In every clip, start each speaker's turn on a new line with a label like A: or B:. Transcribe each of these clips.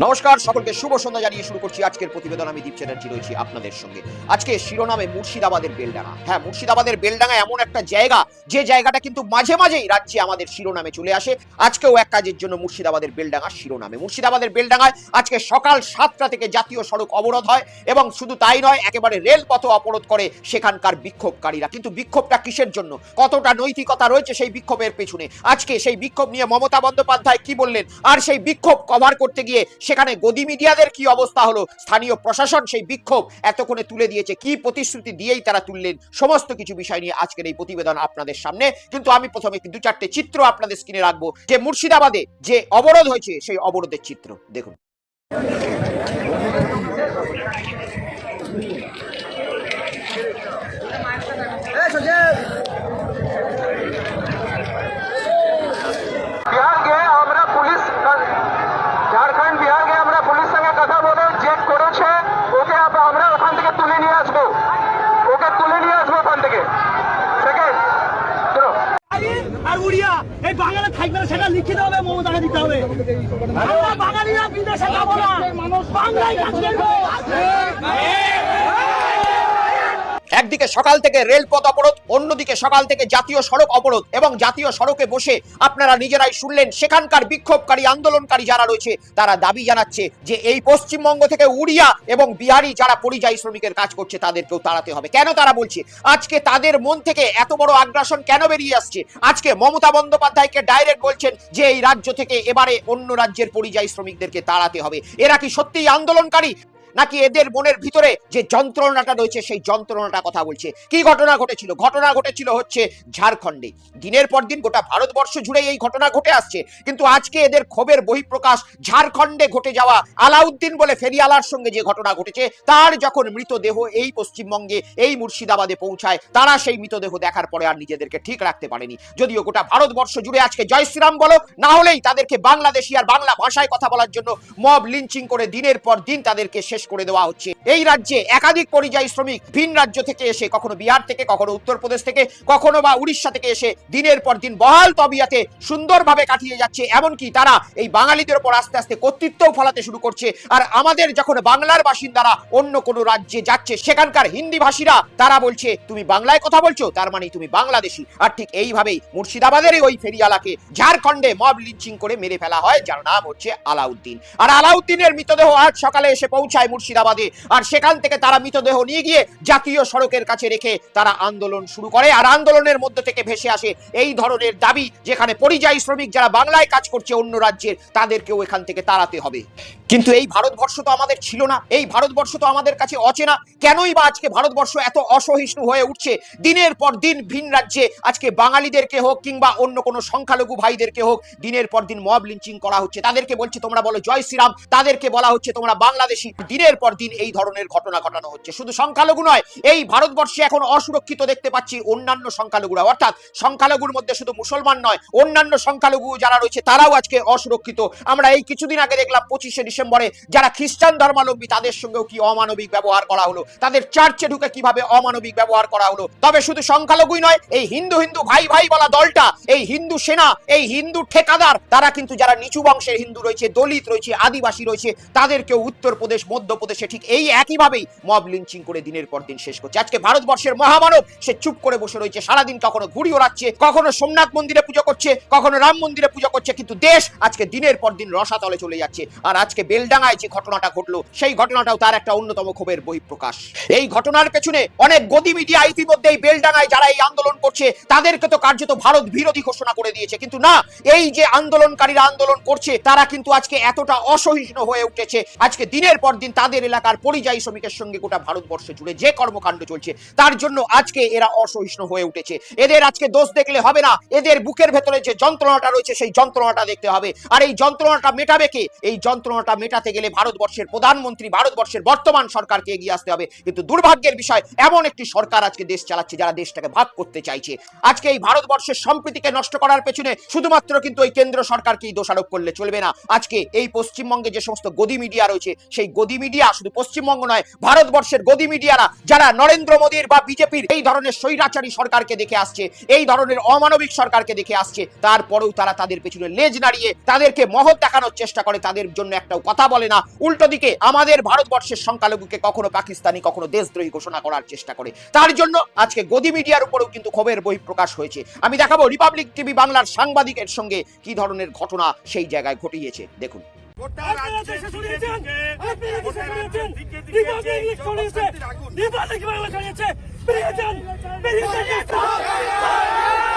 A: নমস্কার, সকলকে শুভ সন্ধ্যা জানিয়ে শুরু করছি আজকের প্রতিবেদন। আমি দীপ চ্যাটার্জি রয়েছি আপনাদের সঙ্গে। আজকে শিরোনামে মুর্শিদাবাদের বেলডাঙ্গা। হ্যাঁ মুর্শিদাবাদের বেলডাঙ্গা এমন একটা জায়গা, যে জায়গাটা কিন্তু মাঝে মাঝেই রাজ্যে আমাদের শিরোনামে চলে আসে। আজকেও এক কাজের জন্য মুর্শিদাবাদের বেলডাঙ্গা শিরোনামে। মুর্শিদাবাদের বেলডাঙ্গায় আজকে সকাল সাতটা থেকে জাতীয় সড়ক অবরোধ হয় এবং শুধু তাই নয়, একেবারে রেলপথ অবরোধ করে সেখানকার বিক্ষোভকারীরা। কিন্তু বিক্ষোভটা কিসের জন্য? কতটা নৈতিকতা রয়েছে সেই বিক্ষোভের পেছনে? আজকে সেই বিক্ষোভ নিয়ে মমতা বন্দ্যোপাধ্যায় কি বললেন? আর সেই বিক্ষোভ কভার করতে গিয়ে সেখানে গদি মিডিয়াদের কি অবস্থা হলো? স্থানীয় প্রশাসন সেই বিক্ষোভ এতক্ষণে তুলে দিয়েছে। কি প্রতিশ্রুতি দিয়েই তারা তুললেন? সমস্ত কিছু বিষয় নিয়ে আজকের এই প্রতিবেদন আপনাদের সামনে। কিন্তু আমি প্রথমে দু চারটে চিত্র আপনাদের স্ক্রিনে রাখব। যে মুর্শিদাবাদে যে অবরোধ হয়েছে, সেই অবরোধের চিত্র। দেখুন
B: বিহার গিয়ে আমরা পুলিশ ঝাড়খণ্ড বিহার গিয়ে আমরা পুলিশ সঙ্গে কথা বলে চেক করেছে ওকে আপ- আমরা ওখান থেকে তুলে নিয়ে আসব ওকে তুলে নিয়ে আসব ওখান থেকে সেকেন্ড চলো
C: আর উড়িয়া এই বাঙালি থাকবে না সেটা লিখিত হবে, মমতাকে দিতে হবে। বাঙালিরা বিদেশে যাব না। বাংলায় কাজ করব।
A: একদিকে সকাল থেকে রেলপথ অবরোধ, অন্যদিকে সকাল থেকে জাতীয় সড়ক অবরোধ এবং জাতীয় সড়কে বসে আপনারা নিজেরাই শুনলেন সেখানকার বিক্ষোভকারী, আন্দোলনকারী যারা রয়েছে, তারা দাবি জানাচ্ছে যে এই পশ্চিমবঙ্গ থেকে উড়িয়া এবং বিহারি যারা পরিযায়ী শ্রমিকের কাজ করছে, তাদেরকেও তাড়াতে হবে। কেন তারা বলছে? আজকে তাদের মন থেকে এত বড় আগ্রাসন কেন বেরিয়ে আসছে? আজকে মমতা বন্দ্যোপাধ্যায়কে ডাইরেক্ট বলছেন যে এই রাজ্য থেকে এবারে অন্য রাজ্যের পরিযায়ী শ্রমিকদেরকে তাড়াতে হবে। এরা কি সত্যিই আন্দোলনকারী? নাকি এদের মনের ভিতরে যে যন্ত্রণাটা রয়েছে, সেই যন্ত্রণাটা কথা বলছে। কি ঘটনা ঘটেছিল? ঘটনা ঘটেছিল হচ্ছে ঝাড়খণ্ডে। দিনের পর দিন গোটা ভারতবর্ষ জুড়ে এই ঘটনা ঘটে আসছে। কিন্তু আজকে এদের ক্ষোভের বহিঃপ্রকাশ ঝাড়খণ্ডে ঘটে যাওয়া আলাউদ্দিন বলে ফেরিয়ালার সঙ্গে যে ঘটনা ঘটেছে, তার যখন মৃতদেহ এই পশ্চিমবঙ্গে, এই মুর্শিদাবাদে পৌঁছায়, তারা সেই মৃতদেহ দেখার পরে আর নিজেদেরকে ঠিক রাখতে পারেনি। যদিও গোটা ভারতবর্ষ জুড়ে আজকে জয় শ্রীরাম বলো, না হলেই তাদেরকে বাংলাদেশি আর বাংলা ভাষায় কথা বলার জন্য মব লিঞ্চিং করে দিনের পর দিন তাদেরকে শেষ করে দেওয়া হচ্ছে। এই রাজ্যে একাধিক পরিযায়ী শ্রমিক ভিন রাজ্য থেকে এসে, কখনো বিহার থেকে, কখনো উত্তরপ্রদেশ থেকে, কখনো বা উড়িষ্যা থেকে এসে দিনের পর দিন বহাল তবিয়াতে সুন্দরভাবে কাটিয়ে যাচ্ছে। এমনকি তারা এই বাঙালিদের উপর আস্তে আস্তে কর্তৃত্বও ফলাতে শুরু করছে। আর আমাদের যখন বাংলার বাসিন্দারা অন্য কোনো রাজ্যে যাচ্ছে, সেখানকার হিন্দি ভাষীরা তারা বলছে, তুমি বাংলায় কথা বলছো? তার মানে তুমি বাংলাদেশি। আর ঠিক এইভাবেই মুর্শিদাবাদের ওই ফেরিয়ালাকে ঝাড়খণ্ডে মব লিঞ্চিং করে মেরে ফেলা হয়, যার নাম হচ্ছে আলাউদ্দিন। আর আলাউদ্দিনের মৃতদেহ আজ সকালে এসে পৌঁছায় মুর্শিদাবাদে। আর সেখান থেকে তারা মৃতদেহ নিয়ে গিয়ে জাতীয় সড়কের কাছে রেখে তারা আন্দোলন শুরু করে। আর আন্দোলনের মধ্যে থেকে ভেসে আসে এই ধরনের দাবি, যেখানে পরিযায়ী শ্রমিক যারা বাংলায় কাজ করছে অন্য রাজ্যের, তাদেরকেও এখান থেকে তাড়াতে হবে। কিন্তু এই ভারতবর্ষ তো আমাদের ছিল না, এই ভারতবর্ষ তো আমাদের কাছে অচেনা। কেনই বা আজকে ভারতবর্ষ এত অসহিষ্ণু হয়ে উঠছে? দিনের পর দিন ভিন রাজ্যে আজকে বাঙালিদেরকে হোক কিংবা অন্য কোনো সংখ্যালঘু ভাইদেরকে হোক দিনের পর দিন মব লিঞ্চিং করা হচ্ছে। তাদেরকে বলছে, তোমরা বলো জয় শ্রীরাম, তাদেরকে বলা হচ্ছে তোমরা বাংলাদেশি। দিনের পর দিন এই ধরনের ঘটনা ঘটানো হচ্ছে। শুধু সংখ্যালঘু নয়, এই ভারতবর্ষে এখন অসুরক্ষিত দেখতে পাচ্ছি অন্যান্য সংখ্যালঘুরা। অর্থাৎ সংখ্যালঘুর মধ্যে শুধু মুসলমান নয়, অন্যান্য সংখ্যালঘু যারা রয়েছে, তারাও আজকে অসুরক্ষিত। আমরা এই কিছুদিন আগে দেখলাম পঁচিশে ডিসেম্বরে যারা খ্রিস্টান ধর্মাবলম্বী, তাদের সঙ্গেও কি অমানবিক ব্যবহার করা হলো? তাদের চার্চে ঢুকে কীভাবে অমানবিক ব্যবহার করা হলো? তবে শুধু সংখ্যালঘুই নয়, এই হিন্দু হিন্দু ভাই ভাই বলা দলটা, এই হিন্দু সেনা, এই হিন্দু ঠিকাদার, তারা কিন্তু যারা নিচু বংশের হিন্দু রয়েছে, দলিত রয়েছে, আদিবাসী রয়েছে, তাদেরকেও উত্তরপ্রদেশ, মধ্যপ্রদেশে ঠিক এই একইভাবেই মব লিঞ্চিং করে দিনের পর দিন শেষ করছে। আজকে ভারতবর্ষের মহামানব, সে চুপ করে বসে রয়েছে, সারাদিন কখনো ঘুড়ি ওড়াচ্ছে কখনো সোমনাথ মন্দিরে পুজো করছে, কখনো রাম মন্দিরে পুজো করছে, কিন্তু দেশ আজকে দিনের পর দিন রসাতলে চলে যাচ্ছে। আর আজকে বেলডাঙ্গায় যে ঘটনাটা ঘটলো, সেই ঘটনাটাও তার একটা অন্যতম ক্ষোভের বহিঃপ্রকাশ। এই ঘটনার পেছনে অনেক গদি মিডিয়া ইতিমধ্যে এই বেলডাঙ্গায় যারা এই আন্দোলন করছে, তাদেরকে তো কার্যত ভারত বিরোধী ঘোষণা করে দিয়েছে। কিন্তু না, এই যে আন্দোলনকারীরা আন্দোলন করছে, তারা কিন্তু আজকে এতটা অসহিষ্ণু হয়ে উঠেছে। আজকে দিনের পর দিন তাদের এলাকার পরিযায়ী শ্রমিকের সঙ্গে গোটা ভারতবর্ষ জুড়ে যে কর্মকাণ্ড চলছে, তার জন্য আজকে এরা অসহিষ্ণু হয়ে উঠেছে। এদের আজকে দোষ দেখলে হবে না। এদের বুকের ভেতরে যে যন্ত্রণাটা রয়েছে, সেই যন্ত্রণাটা দেখতে হবে। আর এই যন্ত্রণাটা মেটাবে কে? এই যন্ত্রণাটা মেটাতে গেলে ভারতবর্ষের প্রধানমন্ত্রী, ভারতবর্ষের বর্তমান সরকারকে এগিয়ে আসতে হবে। কিন্তু দুর্ভাগ্যের বিষয়, এমন একটি সরকার আজকে দেশ চালাচ্ছে যারা দেশটাকে ভাগ করতে চাইছে। আজকে এই ভারতবর্ষের সম্প্রীতিকে নষ্ট করার পেছনে শুধুমাত্র কিন্তু এই কেন্দ্র সরকারকেই দোষারোপ করলে চলবে না। আজকে এই পশ্চিমবঙ্গে যে সমস্ত গদি মিডিয়া রয়েছে, সেই গদি মিডিয়া শুধু পশ্চিমবঙ্গ নয়, ভারতবর্ষের গদি মিডিয়ারা, যারা নরেন্দ্র মোদীর বা বিজেপির এই ধরনের স্বৈরাচারী সরকারকে দেখে আসছে, এই ধরনের অমানবিক সরকারকে দেখে আসছে, তারপরেও তারা তাদের পেছনে লেজ নাড়িয়ে তাদেরকে মহৎ দেখানোর চেষ্টা করে, তাদের জন্য একটাও কথা বলে না। উল্টো দিকে আমাদের ভারতবর্ষের সংখ্যালঘুকে কখনো পাকিস্তানি কখনো দেশদ্রোহী ঘোষণা করার চেষ্টা করে। তার জন্য আজকে গদি মিডিয়ার উপরেও কিন্তু ক্ষোভের বই প্রকাশ হয়েছে। আমি দেখাবো রিপাবলিক টিভি বাংলার সাংবাদিকের সঙ্গে কি ধরনের ঘটনা সেই জায়গায় ঘটিয়েছে। দেখুন।
C: আপনারা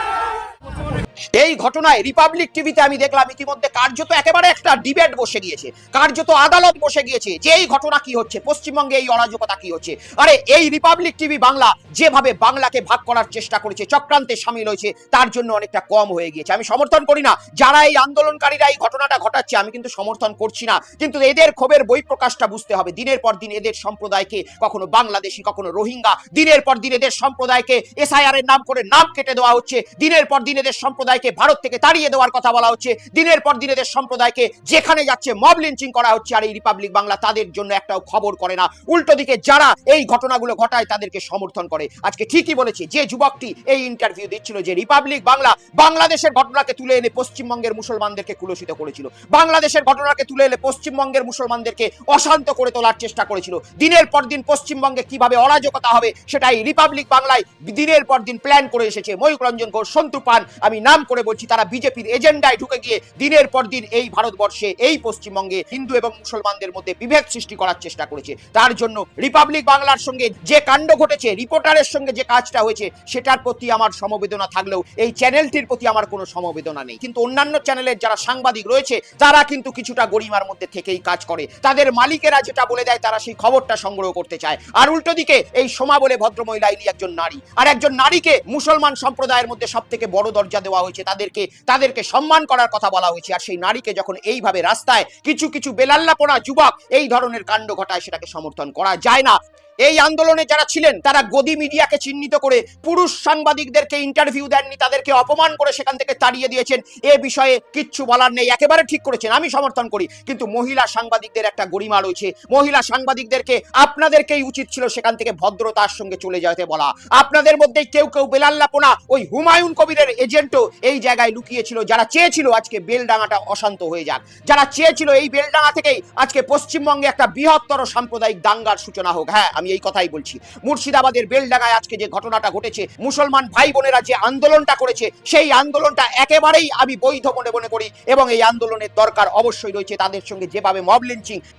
A: এই ঘটনায় রিপাবলিক টিভিতে আমি দেখলাম ইতিমধ্যে কার্যত একেবারে একটা ডিবেট বসে গিয়েছে। কার্যত আদালত বসে গিয়েছে যে এই ঘটনা কি হচ্ছে, পশ্চিমবঙ্গে এই অরাজকতা কি হচ্ছে। আরে এই রিপাবলিক টিভি বাংলা যেভাবে বাংলাকে ভাগ করার চেষ্টা করেছে, চক্রান্তে সামিল হয়েছে, তার জন্য অনেকটা কম হয়ে গিয়েছে। আমি সমর্থন করি না, যারা এই আন্দোলনকারীরা এই ঘটনাটা ঘটাচ্ছে, আমি কিন্তু সমর্থন করছি না। কিন্তু এদের ক্ষোভের বহিঃপ্রকাশটা বুঝতে হবে। দিনের পর দিন এদের সম্প্রদায়কে, কখনো বাংলাদেশি, কখনো রোহিঙ্গা, দিনের পর দিন এদের সম্প্রদায়কে এসআইআর এর নাম করে নাম কেটে দেওয়া হচ্ছে। দিনের পর দিন এদের সম্প্রদায়কে ভারত থেকে তাড়িয়ে দেওয়ার কথা বলা হচ্ছে। দিনের পর দিন এদের সম্প্রদায়কে যেখানে যাচ্ছে মব লিঞ্চিং করা হচ্ছে আর এই রিপাবলিক বাংলা তাদের জন্য একটাও খবর করে না। উল্টো দিকে যারা এই ঘটনাগুলো ঘটায় তাদেরকে সমর্থন করে। আজকে ঠিকই বলেছে, যে যুবকটি এই ইন্টারভিউ দিচ্ছিল যে রিপাবলিক বাংলা বাংলাদেশের ঘটনাকে তুলে এনে পশ্চিমবঙ্গের মুসলমানদেরকে কুলসিত করেছিল। বাংলাদেশের ঘটনাকে তুলে এনে পশ্চিমবঙ্গের মুসলমানদেরকে অশান্ত করে তোলার চেষ্টা করেছিল। দিনের পর দিন পশ্চিমবঙ্গে কীভাবে অরাজকতা হবে সেটাই রিপাবলিক বাংলায় দিনের পর দিন প্ল্যান করে এসেছে। ময়ূক রঞ্জন ঘোষ, সন্তু পান আমি নাম করে বলছি, তারা বিজেপির এজেন্ডায় ঢুকে গিয়ে দিনের পর দিন এই ভারতবর্ষে, এই পশ্চিমবঙ্গে হিন্দু এবং মুসলমানদের মধ্যে বিভেদ সৃষ্টি করার চেষ্টা করেছে। তার জন্য রিপাবলিক বাংলার সঙ্গে যে কাণ্ড ঘটেছে, রিপোর্টারের সঙ্গে যে কাজটা হয়েছে, সেটার প্রতি আমার সমবেদনা থাকলেও এই চ্যানেলটির প্রতি আমার কোনো সমবেদনা নেই। কিন্তু অন্যান্য চ্যানেলের যারা সাংবাদিক রয়েছে, তারা কিন্তু কিছুটা গরিমার মধ্যে থেকেই কাজ করে। তাদের মালিকেরা যেটা বলে দেয়, তারা সেই খবরটা সংগ্রহ করতে চায়। আর উল্টো দিকে এই সোমা বলে ভদ্রমহিলা, ইনি একজন নারী। আর একজন নারীকে মুসলমান সম্প্রদায়ের মধ্যে সব থেকে বড় দরজা দেওয়া হয়েছে, তাদেরকে তাদেরকে সম্মান করার কথা বলা হয়েছে। আর সেই নারীকে যখন এইভাবে রাস্তায় কিছু কিছু বেলাল্লাপনা যুবক এই ধরনের কাণ্ড ঘটায়, সেটাকে সমর্থন করা যায় না। এই আন্দোলনে যারা ছিলেন, তারা গদি মিডিয়াকে চিহ্নিত করে পুরুষ সাংবাদিকদেরকে ইন্টারভিউ দেননি, তাদেরকে অপমান করে সেখান থেকে তাড়িয়ে দিয়েছেন। এ বিষয়ে কিচ্ছু বলার নেই, একেবারে ঠিক করেছেন, আমি সমর্থন করি। কিন্তু মহিলা সাংবাদিকদের একটা গরিমা রয়েছে। মহিলা সাংবাদিকদেরকে আপনাদেরকেই উচিত ছিল সেখান থেকে ভদ্রতার সঙ্গে চলে যেতে বলা। আপনাদের মধ্যে কেউ কেউ বেলাল্লাপনা, ওই হুমায়ুন কবিরের এজেন্টও এই জায়গায় লুকিয়েছিল। যারা চেয়েছিল আজকে বেলডাঙ্গাটা অশান্ত হয়ে যাক, যারা চেয়েছিল এই বেলডাঙ্গা থেকেই আজকে পশ্চিমবঙ্গে একটা বৃহত্তর সাম্প্রদায়িক দাঙ্গার সূচনা হোক। হ্যাঁ আমি এই কথাই বলছি। মুর্শিদাবাদের বেলডাঙ্গায় আজকে যে ঘটনাটা ঘটেছে, মুসলমান ভাই বোনেরা যে আন্দোলনটা করেছে, সেই আন্দোলনটা একেবারেই আমি বৈধ মনে মনে করি এবং এই আন্দোলনের দরকার অবশ্যই রয়েছে তাদের সঙ্গে যেভাবে মব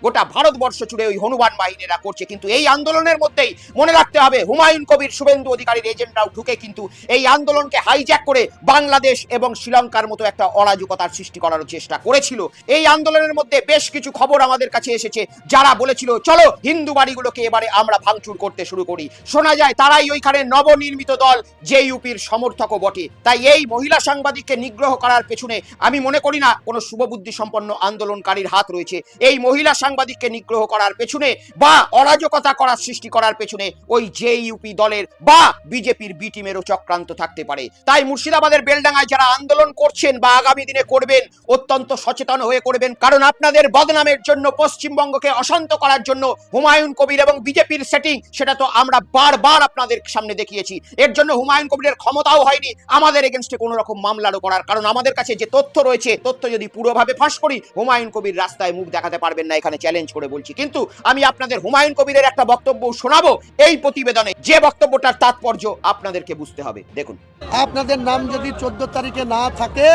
A: গোটা ভারতবর্ষ জুড়ে ওই হনুমান বাহিনীরা করছে। কিন্তু এই আন্দোলনের মধ্যেই মনে রাখতে হবে, হুমায়ুন কবির শুভেন্দু অধিকারীর এজেন্টরাও ঢুকে কিন্তু এই আন্দোলনকে হাইজ্যাক করে বাংলাদেশ এবং শ্রীলঙ্কার মতো একটা অরাজকতার সৃষ্টি করার চেষ্টা করেছিল। এই আন্দোলনের মধ্যে বেশ কিছু খবর আমাদের কাছে এসেছে, যারা বলেছিল, চলো হিন্দু বাড়িগুলোকে এবারে আমরা ভাঙচুর করতে শুরু করি। শোনা যায় তারাই ওইখানে নবনির্মিত দল যে ইউপির সমর্থকও বটে। তাই এই মহিলা সাংবাদিককে নিগ্রহ করার পেছনে আমি মনে করি না কোনো শুভবুদ্ধি সম্পন্ন আন্দোলনকারীর হাত রয়েছে। এই মহিলা সাংবাদিককে নিগ্রহ করার পেছনে বা অরাজকতা করার সৃষ্টি করার পেছনে ওই যে ইউপি দলের বা বিজেপির বি টিমেরও চক্রান্ত থাকতে পারে। তাই মুর্শিদাবাদের বেলডাঙ্গায় যারা আন্দোলন করছেন বা আগামী দিনে করবেন, অত্যন্ত সচেতন হয়ে করবেন। কারণ আপনাদের বদনামের জন্য পশ্চিমবঙ্গকে অশান্ত করার জন্য হুমায়ুন কবির এবং বিজেপির সেটিং সেটা তো আমরা বারবার আপনাদের সামনে দেখিয়েছি। এর জন্য হুমায়ুন কবিরের ক্ষমতাও হয়নি আমাদের এগেনস্টে কোনো রকম মামলারও করার। কারণ আমাদের কাছে যে তথ্য রয়েছে, তথ্য যদি পুরোভাবে ফাঁস করি, হুমায়ুন কবির রাস্তায় মুখ দেখাতে পারবেন না, এখানে চ্যালেঞ্জ করে বলছি। কিন্তু আমি আপনাদের হুমায়ুন কবিরের একটা বক্তব্য শোনাবো এই প্রতিবেদনে। যে বক্তব্যটার তাৎপর্য আপনাদেরকে বুঝতে হবে। দেখুন।
D: আপনাদের নাম যদি চোদ্দ তারিখে না থাকে,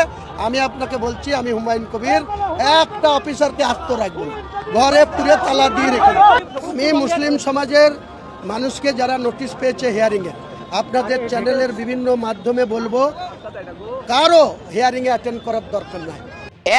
D: আমি আপনাকে বলছি, আমি হুমায়ুন কবির, একটা অফিসারকে আত্ম রাখব। ঘরে পুরে তালা দিয়ে রেখে আমি মুসলিম সমাজের মানুষকে যারা নোটিশ পেয়েছে হিয়ারিংয়ে আপনাদের চ্যানেলের বিভিন্ন মাধ্যমে বলব কারও হিয়ারিংয়ে অ্যাটেন্ড করার দরকার নাই।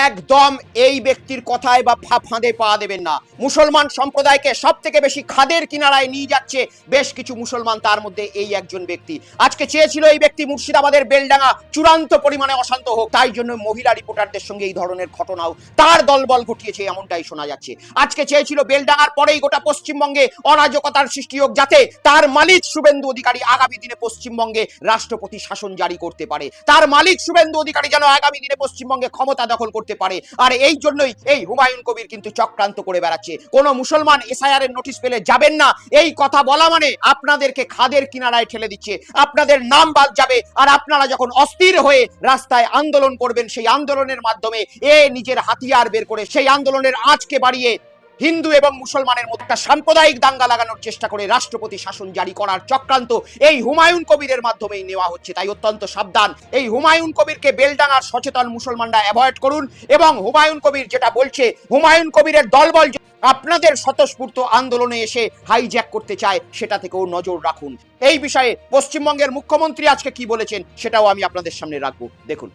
A: একদম এই ব্যক্তির কথায় বা ফাঁদে পা দেবেন না। মুসলমান সম্প্রদায়কে সব থেকে বেশি খাদের কিনারায় নিয়ে যাচ্ছে বেশ কিছু মুসলমান, তার মধ্যে এই একজন ব্যক্তি। আজকে চেয়েছিল এই ব্যক্তি মুর্শিদাবাদের বেলডাঙ্গা চূড়ান্ত পরিমাণে অশান্ত হোক, তাই জন্য মহিলা রিপোর্টারদের সঙ্গে এই ধরনের ঘটনাও তার দলবল ঘটিয়েছে, এমনটাই শোনা যাচ্ছে। আজকে চেয়েছিল বেলডাঙ্গার পরেই গোটা পশ্চিমবঙ্গে অরাজকতার সৃষ্টি হোক, যাতে তার মালিক শুভেন্দু অধিকারী আগামী দিনে পশ্চিমবঙ্গে রাষ্ট্রপতি শাসন জারি করতে পারে। তার মালিক শুভেন্দু অধিকারী যেন আগামী দিনে পশ্চিমবঙ্গে ক্ষমতা দখল করতে করতে পারে। আর এই জন্যই এই হুমায়ুন কবির কিন্তু চক্রান্ত করে বেড়াচ্ছে। কোনো মুসলমান এসআইআর এর নোটিশ পেলে যাবেন না। এই কথা বলা মানে আপনাদেরকে খাদের কিনারায় ঠেলে দিচ্ছে। আপনাদের নাম বাদ যাবে। আর আপনারা যখন অস্থির হয়ে রাস্তায় আন্দোলন করবেন, সেই আন্দোলনের মাধ্যমে এ নিজের হাতিয়ার বের করে সেই আন্দোলনের আঁচকে বাড়িয়ে হিন্দু এবং মুসলমানের মধ্যে সাম্প্রদায়িক দাঙ্গা লাগানোর চেষ্টা করে রাষ্ট্রপতি শাসন জারি করার চক্রান্ত এই হুমায়ুন কবিরের মাধ্যমেই নেওয়া হচ্ছে, তাই অত্যন্ত সাবধান। এই হুমায়ুন কবিরকে বেলডাঙার সচেতন মুসলমানরা অ্যাভয়েড করুন এবং হুমায়ুন কবির যেটা বলছে, হুমায়ুন কবিরের দলবল আপনাদের স্বতঃস্ফূর্ত আন্দোলনে এসে হাইজ্যাক করতে চায়, সেটা থেকেও নজর রাখুন। এই বিষয়ে পশ্চিমবঙ্গের মুখ্যমন্ত্রী আজকে কি বলেছেন, সেটাও আমি আপনাদের সামনে রাখব। দেখুন।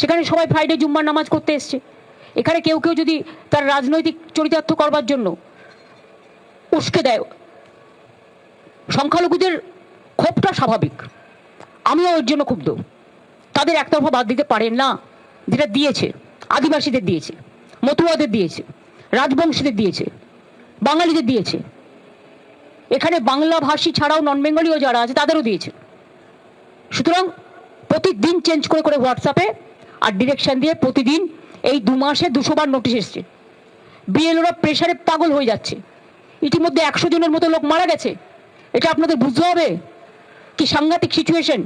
E: সেখানে সবাই ফ্রাইডে জুম্মার নামাজ করতে এসছে। এখানে কেউ কেউ যদি তার রাজনৈতিক চরিতার্থ করবার জন্য উস্কে দেয়, সংখ্যালঘুদের ক্ষোভটা স্বাভাবিক। আমিও ওর জন্য ক্ষুব্ধ। তাদের একতরফা বাদ দিতে পারেন না, যেটা দিয়েছে, আদিবাসীদের দিয়েছে, মতুয়াদের দিয়েছে, রাজবংশীদের দিয়েছে, বাঙালিদের দিয়েছে। এখানে বাংলা ভাষী ছাড়াও নন বেঙ্গলিও যারা আছে, তাদেরও দিয়েছে। সুতরাং প্রতিদিন চেঞ্জ করে করে হোয়াটসঅ্যাপে আর ডিরেকশন দিয়ে প্রতিদিন এই দু মাসে দুশো বার নোটিশ এসছে। বিএলওরা প্রেশারে পাগল হয়ে যাচ্ছে। ইতিমধ্যে একশো জনের মতো লোক মারা গেছে। এটা আপনাদের বুঝতে হবে? কি সাংঘাতিক সিচুয়েশন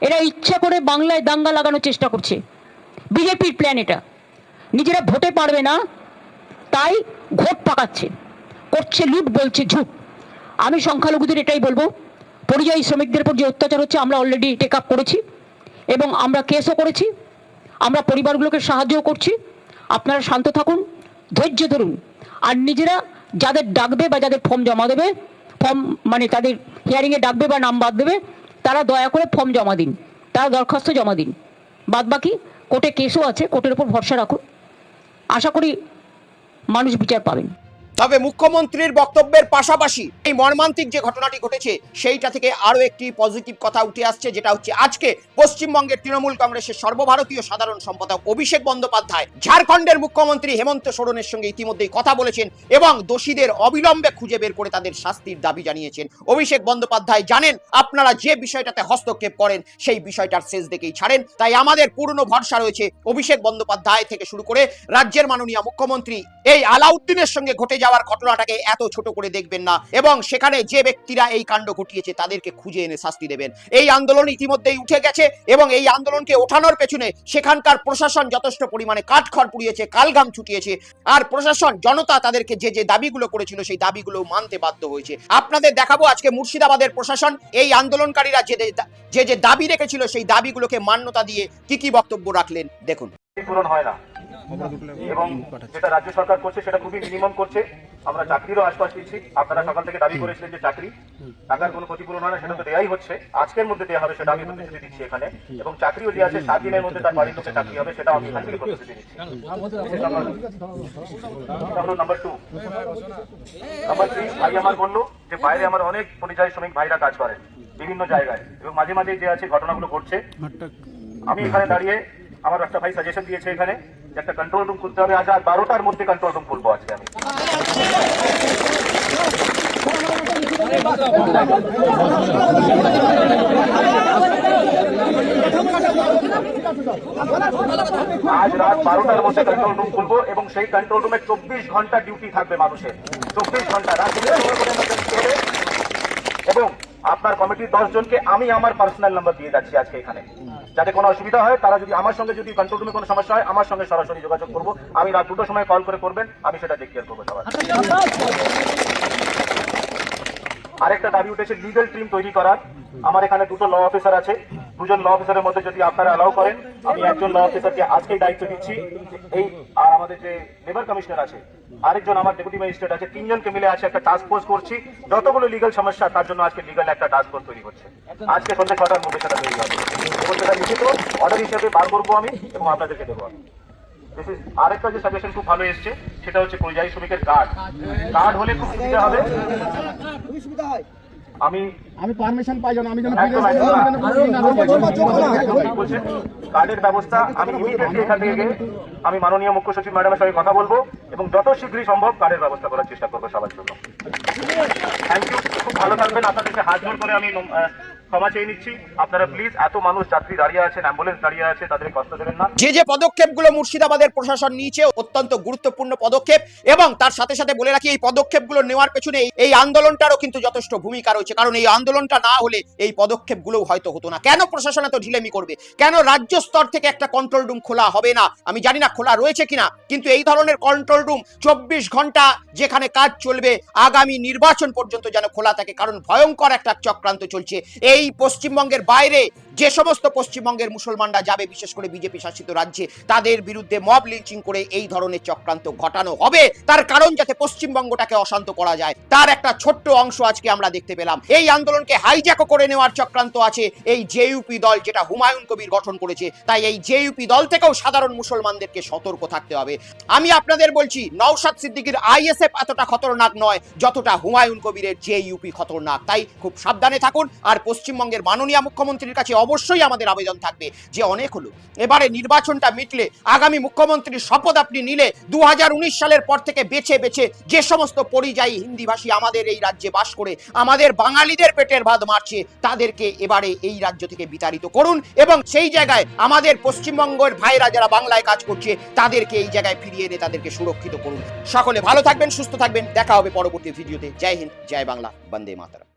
E: এরা ইচ্ছা করে বাংলায় দাঙ্গা লাগানোর চেষ্টা করছে। বিজেপির প্ল্যান এটা। নিজেরা ভোটে পারবে না, তাই ঘোট পাকাচ্ছে। করছে লুট, বলছে ঝুট। আমি সংখ্যালঘুদের এটাই বলব। পরিযায়ী শ্রমিকদের উপর যে অত্যাচার হচ্ছে, আমরা অলরেডি টেক আপ করেছি এবং আমরা কেসও করেছি। আমরা পরিবারগুলোকে সাহায্যও করছি। আপনারা শান্ত থাকুন, ধৈর্য ধরুন। আর নিজেরা যাদের ডাকবে বা যাদের ফর্ম জমা দেবে, ফর্ম মানে তাদের হিয়ারিংয়ে ডাকবে বা নাম বাদ দেবে, তারা দয়া করে ফর্ম জমা দিন। তারা দরখাস্ত জমা দিন। বাদ বাকি কোর্টে কেসও আছে, কোর্টের উপর ভরসা রাখুন। আশা করি মানুষ বিচার পাবেন।
A: তবে মুখ্যমন্ত্রীর বক্তব্যের পাশাপাশি এই মর্মান্তিক যে ঘটনাটি ঘটেছে, সেইটা থেকে আরও একটি পজিটিভ কথা উঠে আসছে, যেটা হচ্ছে আজকে পশ্চিমবঙ্গের তৃণমূল কংগ্রেসের সর্বভারতীয় সাধারণ সম্পাদক অভিষেক বন্দ্যোপাধ্যায় ঝাড়খণ্ডের মুখ্যমন্ত্রী হেমন্ত সোরেনের সঙ্গে ইতিমধ্যেই কথা বলেছেন এবং দোষীদের অবিলম্বে খুঁজে বের করে তাদের শাস্তির দাবি জানিয়েছেন। অভিষেক বন্দ্যোপাধ্যায় জানেন, আপনারা যে বিষয়টাতে হস্তক্ষেপ করেন, সেই বিষয়টার শেষ দেখেই ছাড়েন। তাই আমাদের পূর্ণ ভরসা রয়েছে অভিষেক বন্দ্যোপাধ্যায় থেকে শুরু করে রাজ্যের মাননীয় মুখ্যমন্ত্রী এই আলাউদ্দিনের সঙ্গে ঘটে যাওয়ার ঘটনাটাকে এত ছোট করে দেখবেন না। এবং সেখানে যে ব্যক্তিরা এই কাণ্ড ঘটিয়েছে, তাদেরকে খুঁজে এনে শাস্তি দেবেন। এই আন্দোলন ইতিমধ্যেই উঠে গেছে এবং এই আন্দোলনকে ওঠানোর পেছনে সেখানকার প্রশাসন যথেষ্ট পরিমাণে কাঠখড় পুড়িয়েছে কালঘাম ছুটিয়েছে। আর প্রশাসন, জনতা তাদেরকে যে যে দাবিগুলো করেছিল, সেই দাবিগুলো মানতে বাধ্য হয়েছে। আপনাদের দেখাবো আজকে মুর্শিদাবাদের প্রশাসন। এই আন্দোলনকারীরা যে, যে- যে যে দাবি রেখেছিল, সেই দাবিগুলোকে মান্যতা দিয়ে কি কি বক্তব্য রাখলেন? দেখুন।
B: পূরণ হয় না। এবং যেটা রাজ্য সরকার করছে সেটা খুবই মিনিমাম করছে। আমরা চাকরিরও আশ্বাস দিচ্ছি। আপনারা সকাল থেকে দাবি করেছিলেন যে চাকরি। টাকার কোনো ক্ষতিপূরণ হয় না সেটা তো দেয়াই হচ্ছে। আজকের মধ্যে দেওয়া হবে সেটা আমি প্রতিশ্রুতি দিচ্ছি এখানে। এবং চাকরিও যে আছে সাত দিনের মধ্যে তার বাড়ির লোকে চাকরি হবে সেটা আমি এখান থেকে প্রতিশ্রুতি দিচ্ছি। নাম্বার টু নাম্বার থ্রি ভাই আমার বলল যে বাইরে আমার অনেক পরিযায়ী শ্রমিক ভাইরা কাজ করেন বিভিন্ন জায়গায়। এবং মাঝে মাঝে যে আছে ঘটনাগুলো ঘটছে। আমি এখানে দাঁড়িয়ে আমার একটা ভাই সাজেশন দিয়েছে এখানে। একটা কন্ট্রোল রুম খুলতে হবে, আজ আর বারোটার মধ্যে কন্ট্রোল রুম খুলবো আজকে আমি। আজ রাত বারোটার মধ্যে কন্ট্রোল রুম খুলবো এবং সেই কন্ট্রোল রুমে চব্বিশ ঘণ্টা ডিউটি থাকবে মানুষের। চব্বিশ ঘণ্টা। রাত তিনটের সময় পর্যন্ত ডিউটি হবে। এবং আপনার কমিটির দশ জনকে আমি আমার পার্সোনাল নাম্বার দিয়ে যাচ্ছি আজকে এখানে। যাতে কোনো অসুবিধা হয়, তারা যদি আমার সঙ্গে যদি কন্ট্রোল রুমে কোনো সমস্যা হয়, আমার সঙ্গে সরাসরি যোগাযোগ করব। আমি রাত দুটোর সময় কল করে করবেন, আমি সেটা কেয়ার করব সবার। আরেকটা দাবি উঠেছে লিগেল টিম তৈরি করার। আমার এখানে দুটো ল অফিসার আছে। দুজন ল অফিসারের মধ্যে যদি আপনারা অ্যালাউ করেন, আমি একজন ল অফিসারকে আজকেই দায়িত্ব দিচ্ছি। এই আর আমাদের যে লেবার কমিশনার আছে, আরেকজন আমার ডেপুটি ম্যাজিস্ট্রেট আছে, তিনজনকে মিলে আছে একটা টাস্ক ফোর্স করছি। যতগুলো লিগাল সমস্যা, তার জন্য আজকে লিগাল একটা টাস্ক ফোর্স তৈরি হচ্ছে আজকে সন্ধ্যে ছটার মধ্যে সেটা তৈরি হবে। সেটা লিখিত অর্ডার হিসেবে বার করব আমি এবং আপনাদেরকে দেবো আমি। আরেকটা যে সাজেশন খুব ভালো এসছে সেটা হচ্ছে পরিযায়ী শ্রমিকের কার্ড কার্ড হলে খুব সুবিধা হবে। আমি
D: আমি পারমিশন পাই আমি যেন।
B: কার্ডের ব্যবস্থা আমি ইমিডিয়েটলি এখান থেকে আমি মাননীয় মুখ্য সচিব ম্যাডামের সঙ্গে কথা বলব এবং যত শীঘ্রই সম্ভব কার্ডের ব্যবস্থা করার চেষ্টা করব সবার জন্য। থ্যাংক ইউ খুব ভালো থাকবেন। আপনাদেরকে হাত জোর করে আমি
F: ক্ষমা চেয়ে নিচ্ছি। আপনারা প্লিজ এত মানুষ যাত্রী দাঁড়িয়ে আছেন অ্যাম্বুলেন্স দাঁড়িয়ে আছে তাদের কষ্ট দেবেন না।
A: যে যে পদক্ষেপগুলো মুর্শিদাবাদের প্রশাসন নিয়েছে অত্যন্ত গুরুত্বপূর্ণ পদক্ষেপ এবং তার সাথে সাথে বলে রাখি, এই পদক্ষেপগুলো নেওয়ার পেছনে এই- আন্দোলনটারও কিন্তু যথেষ্ট ভূমিকা রয়েছে। কারণ এই আন্দোলনটা না হলে এই পদক্ষেপগুলোও হয়তো হতো না। কেন প্রশাসন এত ঢিলেমি করবে? কেন রাজ্য স্তর থেকে একটা কন্ট্রোল রুম খোলা হবে না? আমি জানি না খোলা রয়েছে কিনা, কিন্তু এই ধরনের কন্ট্রোল রুম চব্বিশ ঘণ্টা যেখানে কাজ চলবে, আগামী নির্বাচন পর্যন্ত যেন খোলা থাকে, কারণ ভয়ঙ্কর একটা চক্রান্ত চলছে। এই পশ্চিমবঙ্গের বাইরে যে সমস্ত পশ্চিমবঙ্গের মুসলমানরা যাবে, বিশেষ করে বিজেপি শাসিত রাজ্যে, তাদের বিরুদ্ধে মব লিঞ্চিং করে এই ধরনের চক্রান্ত ঘটানো হবে। তার কারণ যাতে পশ্চিমবঙ্গটাকে অশান্ত করা যায়, তার একটা ছোট্ট অংশ আজকে আমরা দেখতে পেলাম। এই আন্দোলনকে হাইজ্যাকও করে নেওয়ার চক্রান্ত আছে। এই জেইউপি দল যেটা হুমায়ুন কবির গঠন করেছে, তাই এই জেইউপি দল থেকেও সাধারণ মুসলমানদেরকে সতর্ক থাকতে হবে। আমি আপনাদের বলছি, নওশাদ সিদ্দিকীর আইএসএফ এতটা খতরনাক নয়, যতটা হুমায়ুন কবিরের জেইউপি খতরনাক। তাই খুব সাবধানে থাকুন, আর পশ্চিমবঙ্গের মাননীয় মুখ্যমন্ত্রীর কাছে অবশ্যই আমাদের আবেদন থাকবে যে অনেক হলো। এবারে নির্বাচনটা মিটলে আগামী মুখ্যমন্ত্রীর শপথ আপনি নিলে দু হাজার উনিশ সালের পর থেকে বেছে বেছে যে সমস্ত পরিযায়ী হিন্দিভাষী আমাদের এই রাজ্যে বাস করে, আমাদের বাঙালিদের পেটের ভাত মারছে, তাদেরকে এবারে এই রাজ্য থেকে বিতাড়িত করুন এবং সেই জায়গায় আমাদের পশ্চিমবঙ্গের ভাইরা যারা বাংলায় কাজ করছে, তাদেরকে এই জায়গায় ফিরিয়ে এনে তাদেরকে সুরক্ষিত করুন। সকলে ভালো থাকবেন, সুস্থ থাকবেন। দেখা হবে পরবর্তী ভিডিওতে। জয় হিন্দ, জয় বাংলা, বন্দে মাতারা